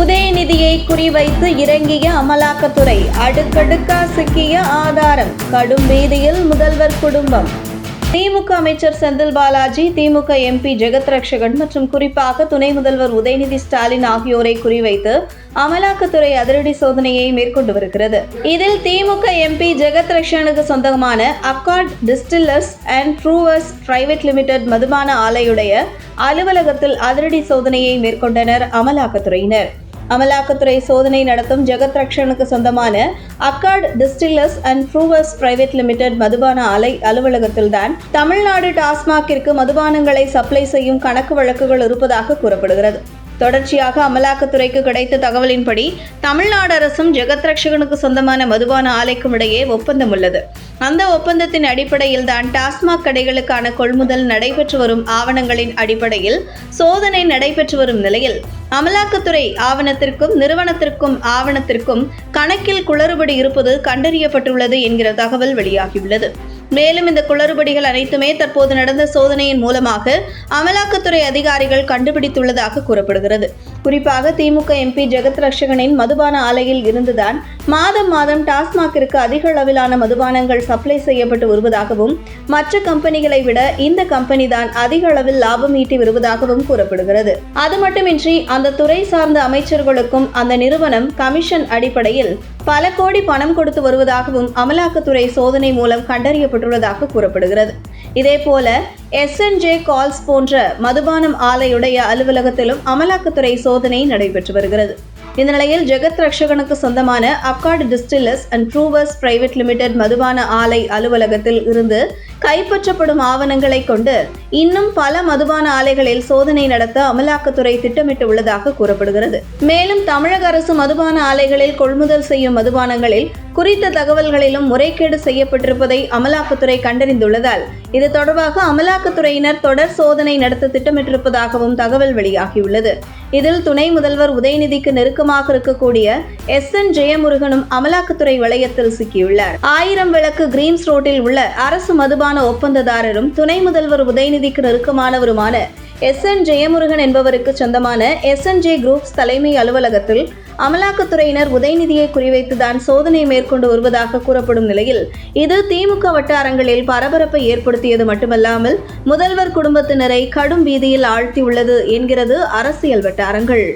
உதயநிதியை குறிவைத்து இறங்கிய அமலாக்கத்துறை அடுக்கடுக்கா சிக்கிய ஆதாரம் கடும் வீதியில் முதல்வர் குடும்பம். திமுக அமைச்சர் செந்தில் பாலாஜி திமுக எம்பி ஜெகத் ரட்சகன் மற்றும் குறிப்பாக துணை முதல்வர் உதயநிதி ஸ்டாலின் ஆகியோரை குறிவைத்து அமலாக்கத்துறை அதிரடி சோதனையை மேற்கொண்டு வருகிறது. இதில் திமுக எம்பி ஜெகத் ரக்ஷனுக்கு சொந்தமான Accord Distillers and Brewers Private Limited மதுபான ஆலையுடைய அலுவலகத்தில் அதிரடி சோதனையை மேற்கொண்டனர் அமலாக்கத்துறையினர். அமலாக்கத்துறை சோதனை நடத்தும் ஜெகத் ரக்ஷனுக்கு சொந்தமான Accord Distillers and Brewers Private Limited மதுபான ஆலை அலுவலகத்தில்தான் தமிழ்நாடு டாஸ்மாகிற்கு மதுபானங்களை சப்ளை செய்யும் கணக்கு வழக்குகள் இருப்பதாக கூறப்படுகிறது. தொடர்ச்சியாக அமலாக்கத்துறைக்கு கிடைத்த தகவலின்படி தமிழ்நாடு அரசும் ஜெகத்ரக்ஷகனுக்கு சொந்தமான மதுபான ஆலைக்கும் இடையே ஒப்பந்தம் உள்ளது. அந்த ஒப்பந்தத்தின் அடிப்படையில் தான் டாஸ்மாக் கடைகளுக்கான கொள்முதல் நடைபெற்று வரும் ஆவணங்களின் அடிப்படையில் சோதனை நடைபெற்று வரும் நிலையில் அமலாக்கத்துறை ஆவணத்திற்கும் நிறுவனத்திற்கும் ஆவணத்திற்கும் கணக்கில் குளறுபடி இருப்பது கண்டறியப்பட்டுள்ளது என்கிற தகவல் வெளியாகியுள்ளது. மேலும் இந்த குளறுபடிகள் அனைத்துமே தற்போது நடந்த சோதனையின் மூலமாக அமலாக்கத்துறை அதிகாரிகள் கண்டுபிடித்துள்ளதாக கூறப்படுகிறது. குறிப்பாக திமுக எம்பி ஜெகத் ரட்சகனின் மதுபான ஆலையில் இருந்துதான் மாதம் மாதம் டாஸ்மாகிற்கு அதிக அளவிலான மதுபானங்கள் சப்ளை செய்யப்பட்டு வருவதாகவும் மற்ற கம்பெனிகளை விட இந்த கம்பெனி தான் அதிக அளவில் லாபம் ஈட்டி வருவதாகவும் கூறப்படுகிறது. அது மட்டுமின்றி அந்த துறை சார்ந்த அமைச்சர்களுக்கும் அந்த நிறுவனம் கமிஷன் அடிப்படையில் பல கோடி பணம் கொடுத்து வருவதாகவும் அமலாக்கத்துறை சோதனை மூலம் கண்டறியப்பட்டுள்ளதாக கூறப்படுகிறது. இதேபோல எஸ்என்ஜே கால்ஸ் போன்ற மதுபானம் ஆலையுடைய அலுவலகத்திலும் அமலாக்கத்துறை சோதனை நடைபெற்று வருகிறது. இந்த நிலையில் ஜெகத் ரக்ஷகனுக்கு சொந்தமான Accord Distillers and Brewers Private Limited மதுபான ஆலை அலுவலகத்தில் இருந்து கைப்பற்றப்படும் ஆவணங்களை கொண்டு இன்னும் பல மதுபான ஆலைகளில் சோதனை நடத்த அமலாக்கத்துறை திட்டமிட்டு உள்ளதாக கூறப்படுகிறது. மேலும் தமிழக அரசு மதுபான ஆலைகளில் கொள்முதல் செய்யும் மதுபானங்களில் குறித்த தகவல்களிலும் முறைகேடு செய்யப்பட்டிருப்பதை அமலாக்கத்துறை கண்டறிந்துள்ளதால் இது தொடர்பாக அமலாக்கத்துறையினர் தொடர் சோதனை நடத்த திட்டமிட்டிருப்பதாகவும் தகவல் வெளியாகியுள்ளது. இதில் துணை முதல்வர் உதயநிதிக்கு நெருக்கமாக இருக்கக்கூடிய எஸ். என். ஜெயமுருகனும் அமலாக்கத்துறை வளையத்தில் சிக்கியுள்ளார். ஆயிரம் விளக்கு கிரீம்ஸ் ரோட்டில் உள்ள அரசு மதுபான ஒப்பந்ததாரரும் துணை முதல்வர் உதயநிதி நீதிக்கு நெருக்கமானவருமான எஸ். என். ஜெயமுருகன் என்பவருக்கு சொந்தமான எஸ். என். ஜே. குரூப்ஸ் தலைமை அலுவலகத்தில் அமலாக்கத்துறையினர் உதயநிதியை குறிவைத்துதான் சோதனை மேற்கொண்டு வருவதாக கூறப்படும் நிலையில் இது திமுக வட்டாரங்களில் பரபரப்பை ஏற்படுத்தியது மட்டுமல்லாமல் முதல்வர் குடும்பத்தினரை கடும் பீதியில் ஆழ்த்தியுள்ளது என்கிறது அரசியல் வட்டாரங்கள்.